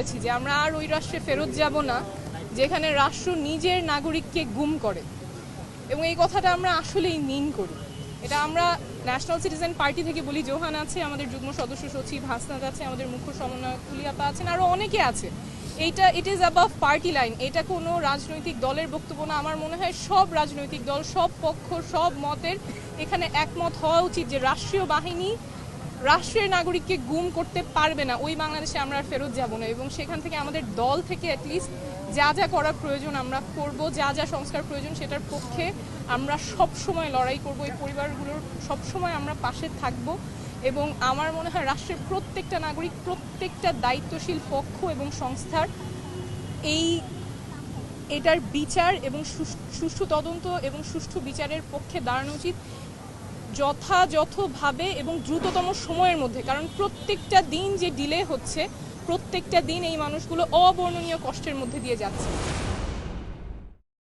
করেছি যে আমরা আর ওই রাষ্ট্রে ফেরত যাব না, যেখানে রাষ্ট্র নিজের নাগরিককে গুম করে। এবং এই কথাটা আমরা আসলেই মিন করি। এটা আমরা ন্যাশনাল সিটিজেন পার্টি থেকে বলি, জোহান আছে, আমাদের যুগ্ম সদস্য সচিব হাসনাত আছে, আমাদের মুখ্য সমন্বয়ক কুলিয়াপা আছেন আরও অনেকে আছে। এইটা it is above party line এটা কোনো রাজনৈতিক দলের বক্তব্য না। আমার মনে হয় সব রাজনৈতিক দল, সব পক্ষ, সব মতের এখানে একমত হওয়া উচিত যে রাষ্ট্রীয় বাহিনী রাষ্ট্রের নাগরিককে গুম করতে পারবে না। ওই বাংলাদেশে আমরা আর ফেরত যাব না এবং সেখান থেকে আমাদের দল থেকে অ্যাটলিস্ট যা যা করা প্রয়োজন আমরা করব, যা যা সংস্কার প্রয়োজন সেটার পক্ষে আমরা সব সময় লড়াই করব। এই পরিবারগুলোর সব সময় আমরা পাশে থাকব এবং আমার মনে হয় রাষ্ট্রের প্রত্যেকটা নাগরিক, প্রত্যেকটা দায়িত্বশীল পক্ষ এবং সংস্থার এই এটার বিচার এবং সুষ্ঠু তদন্ত এবং সুষ্ঠু বিচারের পক্ষে দাঁড়ানো উচিত। যথাযথভাবে এবং দ্রুততম সময়ের মধ্যে, কারণ প্রত্যেকটা দিন যে ডিলে হচ্ছে, প্রত্যেকটা দিন এই মানুষগুলো অবর্ণনীয় কষ্টের মধ্যে দিয়ে যাচ্ছে।